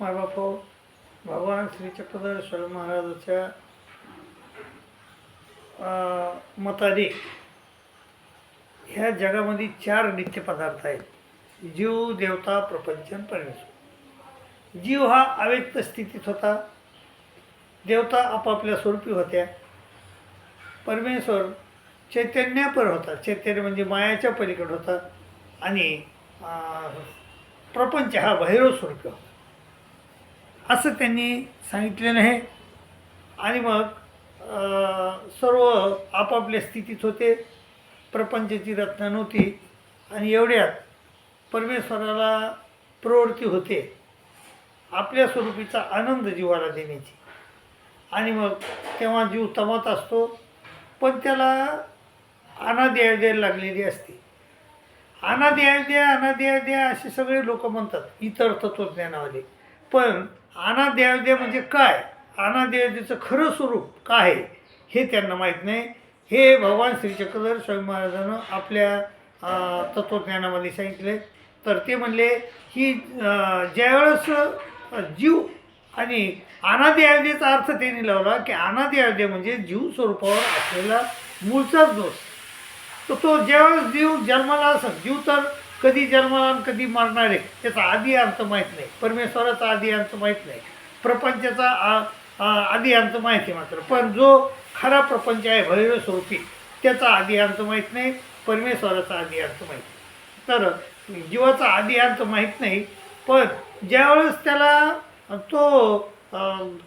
मायबापो भगवान श्री चक्रधर महाराजाच्या मताने ह्या जगामध्ये चार नित्य पदार्थ आहेत. जीव देवता प्रपंच आणि परमेश्वर. जीव हा अव्यक्त स्थितीत होता. देवता आपापल्या स्वरूपी होत्या. परमेश्वर चैतन्यापर होता. चैतन्य म्हणजे मायाच्या पलीकडे होता. आणि प्रपंच हा भैरव स्वरूपी होता. असं त्यांनी सांगितलेलं आहे. आणि मग सर्व आपापल्या स्थितीत होते. प्रपंचाची रचना नव्हती. आणि एवढ्यात परमेश्वराला प्रवृत्ती होते. आपल्या स्वरूपीचा आनंद जीवाला देण्याची. आणि मग तेव्हा जीव तमात असतो. पण त्याला अनादी द्यायला लागलेली असते. अनादी द्या अनादी द्या असे सगळे लोक म्हणतात. इतर तत्त्वज्ञानावाले पण अनाद्याद्या म्हणजे काय? अनाद्याद्याचं खरं स्वरूप काय आहे? हे त्यांना माहीत नाही. हे भगवान श्री चक्रधर स्वामी महाराजानं आपल्या अं, तत्त्वज्ञानामध्ये सांगितले. तर ते म्हणले की ज्यावेळेस जीव आणि अनादी अयोध्येचा अर्थ त्यांनी लावला की अनादी अयोध्ये म्हणजे जीव स्वरूपावर असलेला मूळचाच दोष. तर तो ज्यावेळेस जीव जन्माला असं जीव तर कधी जन्माला आणि कधी मरणार आहे त्याचा आधी अंत माहीत नाही. परमेश्वराचा आधी अंत माहीत नाही. प्रपंचाचा आ- आधी अंत माहिती आहे मात्र. पण जो खरा प्रपंच आहे भैरव स्वरूपी त्याचा आधी अंत माहीत नाही परमेश्वराचा आधी अंत माहीत नाही. तर जीवाचा आधी अंत माहीत नाही पण ज्यावेळेस त्याला तो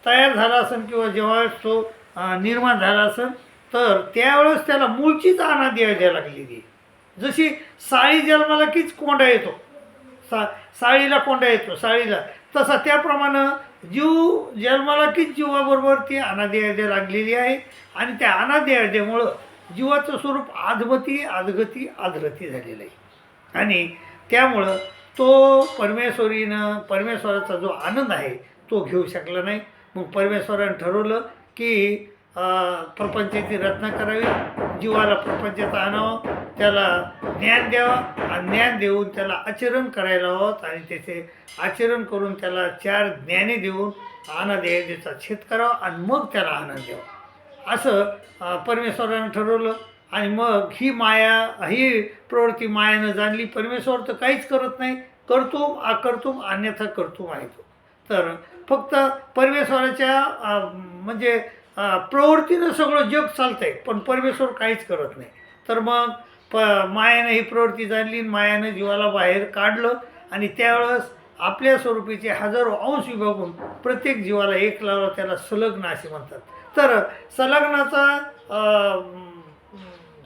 तयार झाला असेल किंवा ज्यावेळेस तो निर्माण झाला असेल तर त्यावेळेस त्याला मूळचीच अनादी द्यायला लागलेली जशी साळी जन्माला कीच कोंडा येतो. सा साळीला कोंडा येतो साळीला. तसा त्याप्रमाणे जीव जन्माला कीच जीवाबरोबर ती अनादी लागलेली आहे आणि त्या अनादी जीवाचं स्वरूप आधमती आधगती आधरती झालेलं आहे. आणि त्यामुळं तो परमेश्वरीनं परमेश्वराचा जो आनंद आहे तो घेऊ शकला नाही. मग परमेश्वरानं ठरवलं की प्रपंचाची रचना करावी. जीवाला प्रपंचात आणावं त्याला ज्ञान द्यावं आणि ज्ञान देऊन त्याला आचरण करायला हवं आणि त्याचे आचरण करून त्याला चार ज्ञाने देऊन आनंद त्याचा छेद करावा आणि मग त्याला आनंद द्यावा. असं परमेश्वरानं ठरवलं आणि मग ही माया ही प्रवृत्ती मायानं जाणली. परमेश्वर तर काहीच करत नाही. करतो अकर्तुम अन्यथा कर्तुम आहे तो. तर फक्त परमेश्वराच्या म्हणजे प्रवृत्तीनं सगळं जग चालतं आहे पण परमेश्वर काहीच करत नाही. तर मग प मायानं ही प्रवृत्ती जाणली आणि मायानं जीवाला बाहेर काढलं आणि त्यावेळेस आपल्या स्वरूपीचे हजारो अंश विभागून प्रत्येक जीवाला एक लावला त्याला संलग्न असे म्हणतात. तर संलग्नाचा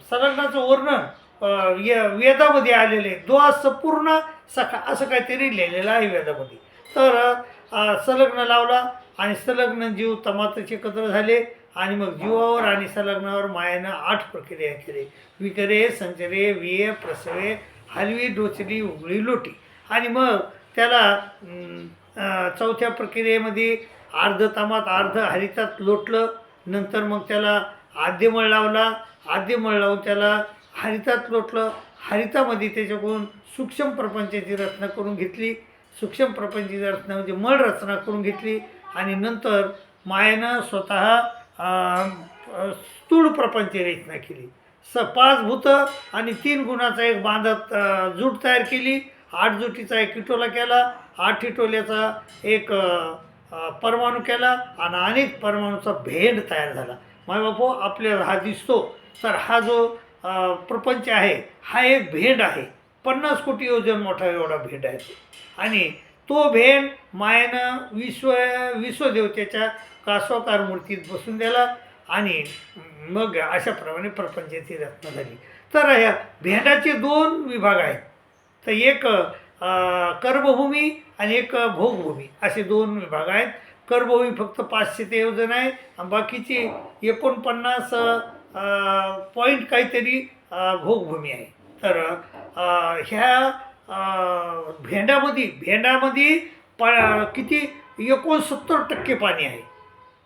संलग्नाचं वर्णन य- वेदामध्ये आलेले द्वा संपूर्ण सखा असं काहीतरी लिहिलेलं आहे वेदामध्ये. तर संलग्न लावला आणि संलग्न जीव तमातचे एकत्र झाले आणि मग जीवावर आणि संलग्नावर मायानं आठ प्रक्रिया केली. विकरे संचरे विये प्रसवे हलवी डोचली उघडी लोटी. आणि मग त्याला चौथ्या प्रक्रियेमध्ये अर्ध तामात अर्ध हरितात लोटलं. नंतर मग त्याला आद्यमळ लावला. आद्यमळ लावून त्याला हरितात लोटलं. हरितामध्ये त्याच्याकडून सूक्ष्म प्रपंचाची रचना करून घेतली. सूक्ष्म प्रपंचाची रचना म्हणजे मळ रचना करून घेतली. आणि नंतर मायेनं स्वतः स्थूळ प्रपंच रचना केली. स पाच भूतं आणि तीन गुणाचा एक बांधत जूट तयार केली. आठ जुटीचा एक इटोला केला. आठ इटोल्याचा एक परमाणू केला आणि अनेक परमाणूचा भेंड तयार झाला. माय बापू आपल्याला हा दिसतो. तर हा जो प्रपंच आहे हा एक भेंड आहे. पन्नास कोटी योजन मोठा एवढा भेंड आहे आणि तो भेंड मायानं विश्व विश्वदेवतेच्या कासोकार मूर्तीत बसून दिला आणि मग अशाप्रमाणे प्रपंचाची रचना झाली. तर ह्या भेंडाचे दोन विभाग आहेत. तर एक कर्मभूमी आणि एक भोगभूमी असे दोन विभाग आहेत. कर्मभूमी फक्त पाचशे ते योजन आहे आणि बाकीची एकोणपन्नास पॉईंट काहीतरी भोगभूमी आहे. तर ह्या भेंडामध्ये भेंडामध्ये प किती एकोणसत्तर टक्के पाणी आहे.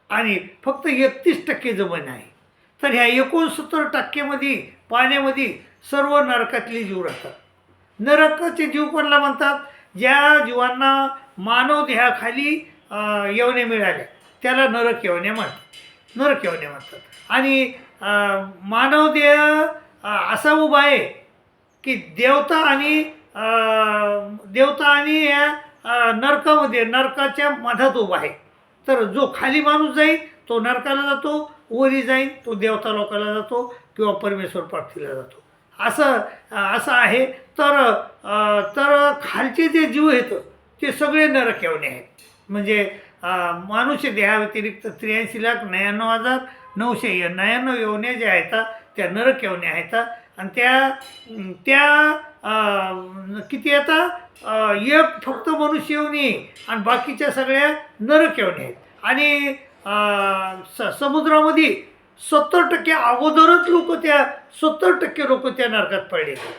आणि फक्त एकतीस टक्के जमीन आहे. तर ह्या एकोणसत्तर टक्केमध्ये पाण्यामध्ये सर्व नरकातले जीव राहतात. नरकाचे जीव कोणाला म्हणतात? ज्या जीवांना मानव देहाखाली येवणे मिळाल्या त्याला नरक येवणे म्हणतात. नरक येवणे म्हणतात. आणि मानव देह असा उभा आहे की देवता आणि देवता आणि या नरकामध्ये नरकाच्या मधात उभा आहे. तर जो खाली माणूस जाईल तो नरकाला जातो वरी जाईल तो देवता लोकाला जातो किंवा परमेश्वर प्राप्तीला जातो. असं असं आहे. तर तर खालचे जे जीव आहेत ते सगळे नरक आहेत. म्हणजे माणूस मानुष्य देहाव्यतिरिक्त त्र्याऐंशी लाख नव्याण्णव हजार नऊशे नव्याण्णव येवण्या ज्या आहेत त्या नरक येवण्या आहेत. आणि त्या त्या किती आता एक फक्त मनुष्य येऊन ये आणि बाकीच्या सगळ्या नरक येऊन आहेत आणि स समुद्रामध्ये सत्तर टक्के अगोदरच लोक त्या सत्तर टक्के लोक त्या नरकात पडलेले आहेत.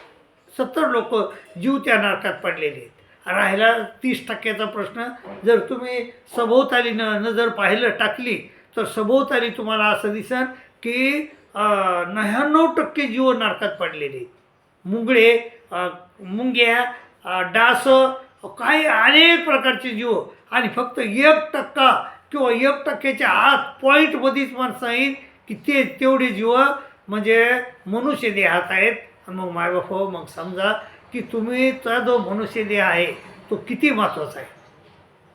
सत्तर लोक जीव त्या नरकात पडलेले आहेत. राहिला तीस टक्क्याचा प्रश्न जर तुम्ही सभोवताली न नजर पाहिलं टाकली तर सभोवताली तुम्हाला असं दिसन की नव्याण्णव टक्के जीव नरकात पडलेले आहेत मुंगळे मुंग्या डास काही अनेक प्रकारचे जीव आणि फक्त एक टक्का किंवा एक टक्क्याच्या आत पॉईंटमध्येच माणसं येईल की ते तेवढे जीव म्हणजे मनुष्य देहात आहेत मग मायबाप हो मग समजा की तुम्हीचा जो मनुष्य देह आहे तो किती महत्त्वाचा आहे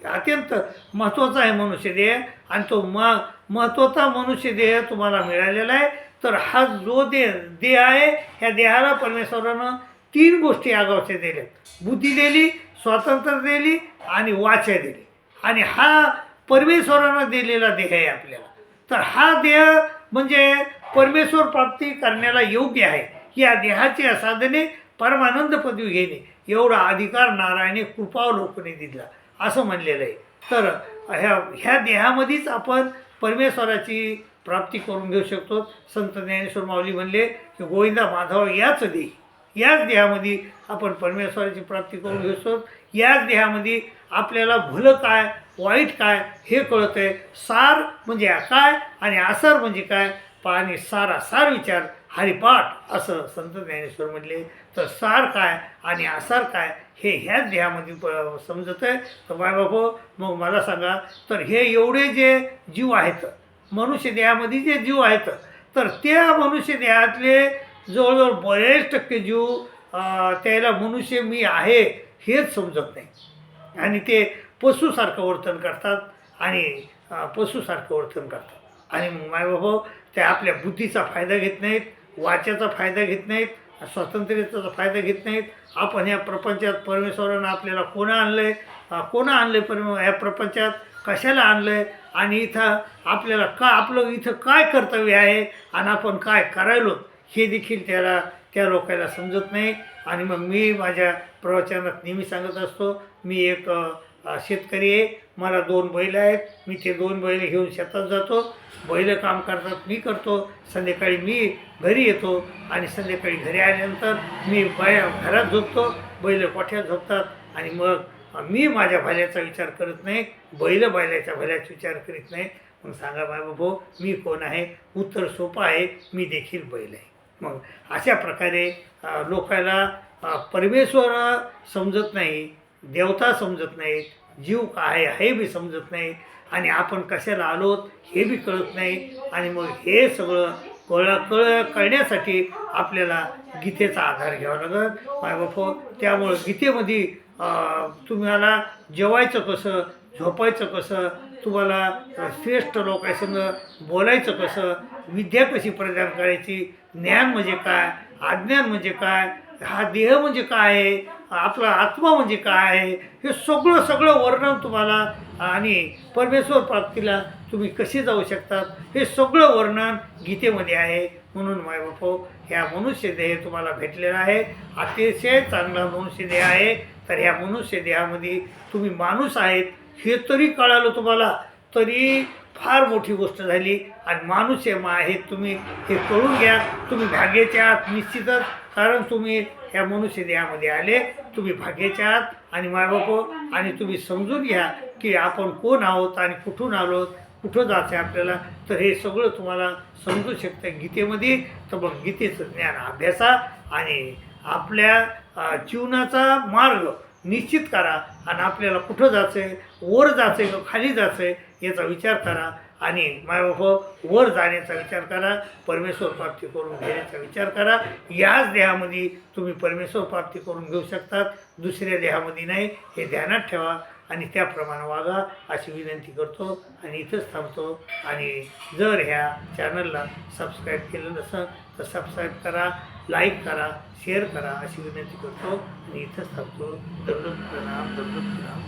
अत्यंत महत्त्वाचा आहे मनुष्य देह आणि तो म महत्त्वाचा मनुष्य देह तुम्हाला मिळालेला आहे. तर हा जो देह देह आहे ह्या देहाला परमेश्वरानं तीन गोष्टी आगावच्या दिल्यात बुद्धी दिली स्वातंत्र्य दिली आणि वाचा दिली. आणि हा परमेश्वरानं दिलेला देह आहे आपल्याला. तर हा देह म्हणजे परमेश्वर प्राप्ती करण्याला योग्य आहे. या देहाची साधने परमानंद पदवी घेणे. एवढा अधिकार नारायणे कृपावलोकने दिला. असं म्हणलेलं आहे. तर ह्या ह्या देहामध्येच आपण परमेश्वराची प्राप्ती करून घेऊ शकतो. संत ज्ञानेश्वर माऊली म्हणले की गोविंदा माधव याच देह. याच देहामध्ये आपण परमेश्वराची प्राप्ती करून घेऊ शकतो. याच देहामध्ये आपल्याला भलं काय वाईट काय हे कळतं आहे सार म्हणजे काय आणि आसार म्हणजे काय? पाणी सारा सार विचार. हरिपाठ असं संत ज्ञानेश्वर म्हटले तर सार काय आणि आसार काय हे ह्याच देहामध्ये प समजत आहे. तर माय मग मला सांगा तर हे एवढे जे जीव आहेत मनुष्य देहामध्ये जे जीव आहेत तर त्या मनुष्य देहातले जवळजवळ बरेच टक्के जीव त्याला मनुष्य मी आहे हेच समजत नाही. आणि ते पशुसारखं वर्तन करतात आणि पशुसारखं वर्तन करतात. आणि मग मायबाबा ते आपल्या बुद्धीचा फायदा घेत नाहीत वाचाचा फायदा घेत नाहीत स्वातंत्र्याचा फायदा घेत नाहीत आपण ह्या प्रपंचात परमेश्वरानं आपल्याला कोणा आणलं आहे कोणा आणलं आहे परमे ह्या प्रपंचात कशाला आणलं आहे आणि इथं आपल्याला का आपलं इथं काय कर्तव्य आहे? आणि आपण काय करायलो? हे देखील त्याला त्या लोकांना समजत नाही. आणि मग मी माझ्या प्रवचनात नेहमी सांगत असतो मी एक शेतकरी आहे मला दोन बैल आहेत मी ते दोन बैल घेऊन शेतात जातो. बैल काम करतात मी करतो. संध्याकाळी मी घरी येतो आणि संध्याकाळी घरी आल्यानंतर मी बाया घरात झोपतो. बैल कोठ्यात झोपतात आणि मग मी माझ्या भल्याचा विचार करत नाही बैल बैलाच्या भल्याचा विचार करीत नाही. मग सांगा बाबा मी कोण आहे? उत्तर सोपं आहे मी देखील बैल आहे. मग अशा प्रकारे लोकायला परमेश्वर समजत नाही. देवता समजत नाहीत जीव काय आहे हे बी समजत नाही आणि आपण कशाला आलोत हे बी कळत नाही आणि मग हे सगळं कळ कळ कळण्यासाठी आपल्याला गीतेचा आधार घ्यावा लागत मायबाप त्यामुळं गीतेमध्ये तुम्हाला जेवायचं कसं झोपायचं कसं तुम्हाला श्रेष्ठ लोकांसंग बोलायचं कसं विद्या कशी प्रदान करायची ज्ञान म्हणजे काय अज्ञान म्हणजे काय हा देह म्हणजे काय? आहे आपला आत्मा म्हणजे काय? आहे हे सगळं सगळं वर्णन तुम्हाला आणि परमेश्वर प्राप्तीला तुम्ही कसे जाऊ शकतात? हे सगळं वर्णन गीतेमध्ये आहे. म्हणून मायबापो ह्या मनुष्य देह तुम्हाला भेटलेला आहे. अतिशय चांगला मनुष्य देह आहे. तर ह्या मनुष्य देहामध्ये तुम्ही माणूस आहेत. हे तरी कळालं तुम्हाला. तरी फार मोठी गोष्ट झाली. आणि माणूस आहे मा आहेत तुम्ही हे कळून घ्या. तुम्ही भाग्याचे आहात निश्चितच. कारण तुम्ही ह्या मनुष्य देहामध्ये आले. तुम्ही भाग्याचे आहात आणि मायबापो आणि तुम्ही समजून घ्या की आपण कोण आहोत आणि कुठून आलोत कुठं जायचं आहे आपल्याला. तर हे सगळं तुम्हाला समजू शकतं गीतेमध्ये. तर मग गीतेचं ज्ञान अभ्यासा आणि आपल्या जीवनाचा मार्ग निश्चित करा. आणि आपल्याला कुठं जायचं आहे वर जायचं आहे का खाली जायचं आहे याचा विचार करा आणि मायबाप वर जाण्याचा विचार करा परमेश्वर प्राप्ती करून घेण्याचा विचार करा. याच देहामध्ये तुम्ही परमेश्वर प्राप्ती करून घेऊ शकतात दुसऱ्या देहामध्ये नाही. हे ध्यानात ठेवा आणि त्याप्रमाणे वागा अशी विनंती करतो आणि इथंच थांबतो. आणि जर ह्या चॅनलला सबस्क्राईब केलं नसेल तर सबस्क्राईब करा लाईक करा शेअर करा अशी विनंती करतो. आणि इथंच थांबतो. दररोज प्रणाम दररोज प्रणाम.